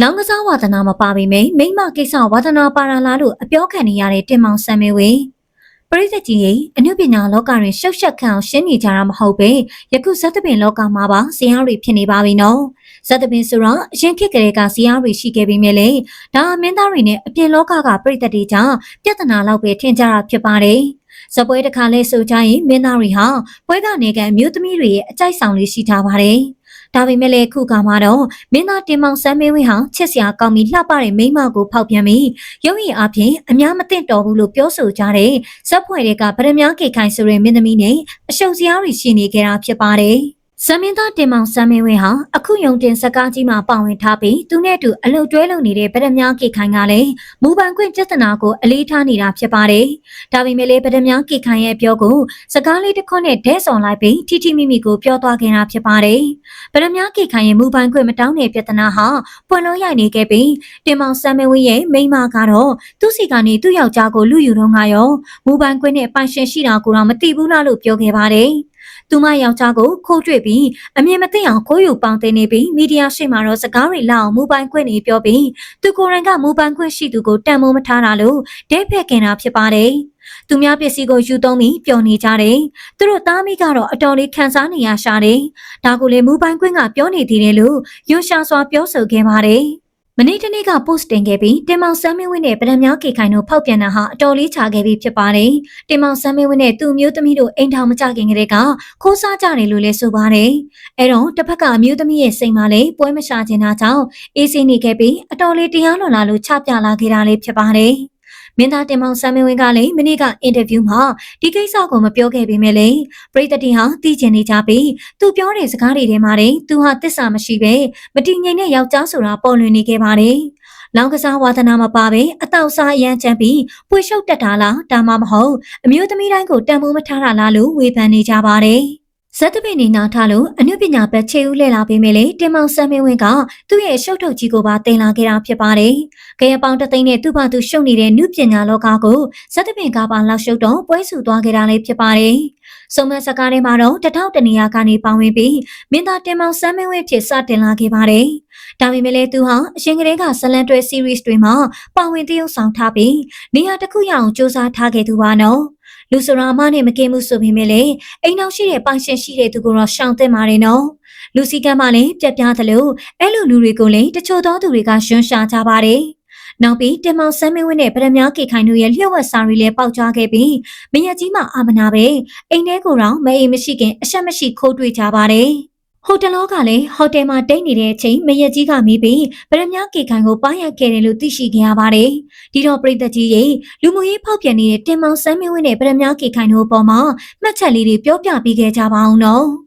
လောင်းကစားဝါသနာမပါပေမယ့်မိမကိစ္စဝါသနာပါရလားလို့အပြောခံနေရတဲ့တင်မောင်ဆမ်းမေဝေပရိသတ်ကြီးရဲ့အနုပညာလောကတွင်ရှုပ်ရှက်ခံအောင်ရှင်းနေကြတာမဟုတ်ပဲယခုဇက်သပင်လောကမှာပါဇရားတွေဖြစ်နေပါပြီနော်ဇက်သပင်ဆိုတော့အရင်ခေတ်ကလေးကဇရားတွေရှိခဲ့ပြီးမြဲလေဒါအမင်းသားတွေနဲ့အပြင်လောကကပရိသတ်တွေကြောင့်ပြဿနာလောက်ပဲထင်ကြတာဖြစ်ပါတယ်ဇပွဲတစ်ခါလဲဆိုကြရင်မင်းသားတွေဟာပွဲကနေကအမျိုးသမီးတွေရဲ့အကြိုက်ဆောင်လေးရှိထားပါတယ် ဒါပေမဲ့လည်းခုကမှတော့မင်းသားတင်မောင်ဆန်းမင်းဝင်းဟာချစ်စရာကောင်းပြီးလှပတဲ့မိန်းမကိုဖောက်ပြန်ပြီးရုပ်ရည်အပြင်အများမသိတော်ဘူးလို့ပြောဆိုကြတဲ့ဇက်ဖွဲ့တွေကဗရမ ्या ကေခိုင်ဆိုတဲ့မင်းသမီးနဲ့အရှုပ်စရာတွေရှိနေကြတာဖြစ်ပါတယ်။ ဆမ်မင်းသားတင်မောင်ဆမ်မင်းဝင်းဟာအခုယုံတင်စကားကြီးမှာပါဝင်ထားပြီးသူနဲ့အတူအလုပ်တွဲလုပ်နေတဲ့ဗဒမြကိခိုင်ကလည်းမူပန်ခွင့်ပြဿနာကိုအလေးထားနေတာဖြစ်ပါတယ်။ဒါပေမဲ့လည်းဗဒမြကိခိုင်ရဲ့ပြောကိုစကားလေးတစ်ခွနဲ့ဒဲဆောင်လိုက်ပြီးထိထိမိမိကိုပြောသွားခဲ့တာဖြစ်ပါတယ်။ဗဒမြကိခိုင်ရဲ့မူပန်ခွင့်မတောင်းတဲ့ပြဿနာဟာပွင့်လို့ရိုက်နေခဲ့ပြီးတင်မောင်ဆမ်မင်းဝင်းရဲ့မိန်းမကတော့သူ့စီကနေသူ့ယောက်ျားကိုလူယူတော့ငါရောမူပန်ခွင့်နဲ့ပိုင်ရှင်ရှိတာကိုတော့မသိဘူးလားလို့ပြောခဲ့ပါတယ်။ သူမယောက်ျားကိုခိုးတွေ့ပြီးအမြင်မသိအောင်ခိုးယူပေါင်းတင်နေပြီးမီဒီယာရှိမှတော့စကားတွေလောက်အောင်မူပိုင်ခွင့်နေပြောပြီးသူကိုယ်တိုင်ကမူပိုင်ခွင့်ရှိသူကိုတန်မိုးမထားတာလို့ဒဲဖက်ခင်တာဖြစ်ပါတယ်။သူများပစ္စည်းကိုယူသုံးပြီးပျော်နေကြတယ်။သူတို့သားမိကတော့အတော်လေးခံစားနေရရှာတယ်။ဒါကိုလေမူပိုင်ခွင့်ကပြောနေသေးတယ်လို့ရွှရှာစွာပြောဆိုခဲ့ပါတယ်။ မနေ့တနေ့က post တင်ခဲ့ပြီးတင်မောင်ဆမ်းမင်းဝင်းနဲ့ဗရမ ्या ကေခိုင်တို့ဖောက်ပြန်တာဟာအတော်လေးချခဲ့ပြီးဖြစ်ပါတယ်။တင်မောင်ဆမ်းမင်းဝင်းနဲ့သူ့မျိုးသမီးတို့အိမ်ထောင်မကြခင်ကတည်းကခိုးစားကြတယ်လို့လည်းဆိုပါတယ်။အဲတော့တစ်ဖက်ကအမျိုးသမီးရဲ့စိတ်မှာလည်းပွဲမရှာချင်တာကြောင့်အေးစိနေခဲ့ပြီးအတော်လေးတရားလွန်လာလို့ချပြလာခဲ့တာလေးဖြစ်ပါတယ်။ မင်းသားတင်မောင်ဆမ်းမင်းဝင်းကလည်းမနေ့ကအင်တာဗျူးမှာဒီကိစ္စကိုမပြောခဲ့ပေမဲ့လည်းပရိသတ်တီဟာသိကျင်နေကြပြီးသူပြောတဲ့စကားတွေထဲမှာတဲ့သူဟာတစ္ဆာမရှိပဲမတည်ငြိမ်တဲ့ယောက်ျားဆိုတာပေါ်လွင်နေခဲ့ပါတယ်။လောင်ကစားဝါသနာမပါပဲအတောက်စားအရန်ချမ်းပြီးပွေရှုပ်တက်တာလားဒါမှမဟုတ်အမျိုးသမီးတိုင်းကိုတန်ဖိုးမထားတာလားလို့ဝေဖန်နေကြပါတယ်။ ဇက်တပင်နေနာထားလို့အနုပညာဘက်ခြေဦးလှည့်လာပေးမယ်လေတင်မောင်ဆမ်းမင်းဝင်းကသူ့ရဲ့ရှုပ်ထုတ်ကြီးကိုပါတင်လာခဲ့တာဖြစ်ပါတယ်။ကြရပောင်တသိန်းနဲ့သူ့ဘာသူရှုပ်နေတဲ့နုပညာလောကကိုဇက်တပင်ကပါလောက်ရှုပ်တော့ပွဲစုသွားခဲ့တာလေးဖြစ်ပါတယ်။စုံမစကားထဲမှာတော့တထောက်တနေရာကနေပေါဝင်ပြီးမင်းသားတင်မောင်ဆမ်းမင်းဝင်းဖြစ်စတင်လာခဲ့ပါတယ်။ဒါပေမဲ့လည်းသူဟာအရင်ကတည်းကဇလန်တွဲ series တွေမှာပါဝင်တရုပ်ဆောင်ထားပြီးနေရာတစ်ခုရအောင်စူးစမ်းထားခဲ့သူပါနော်။ လူဆိုရာအမနဲ့မကင်းမှုဆိုပေမဲ့လေအိမ်နောက်ရှိတဲ့ပိုင်ရှင်ရှိတဲ့သူကိုတော့ရှောင်သင့်ပါတယ်နော်လူစီကမ်းမလည်းပြက်ပြားသလိုအဲ့လိုလူတွေကိုလည်းတချို့သောသူတွေကရွှန်းရှာကြပါတယ်နောက်ပြီးတင်မောင်ဆမ်းမင်းဝင်းနဲ့ဗရမ ्या ကေခိုင်တို့ရဲ့လျှို့ဝှက်စာတွေလည်းပေါက်ကြားခဲ့ပြီးမရကြီးမှအာမနာပဲအိမ်ထဲကိုတော့မအိမ်မရှိခင်အဆက်မရှိခိုးတွေ့ကြပါတယ် ဟိုတယ်လောကလည်းဟိုတယ်မှာတိတ်နေတဲ့အချိန်မရက်ကြီးကမိပြီးဗရမ ्या ကေခိုင်ကိုပါရခဲ့တယ်လို့သိရှိခဲ့ရပါတယ်။ဒီတော့ပြည်သက်ကြီးရဲ့လူမှုရေးဖောက်ပြန်နေတဲ့တင်မောင်ဆန်းမင်းဝင်းနဲ့ဗရမ ्या ကေခိုင်တို့အပေါ်မှာမှတ်ချက်လေးတွေပြောပြပေးခဲ့ကြပါအောင်နော်။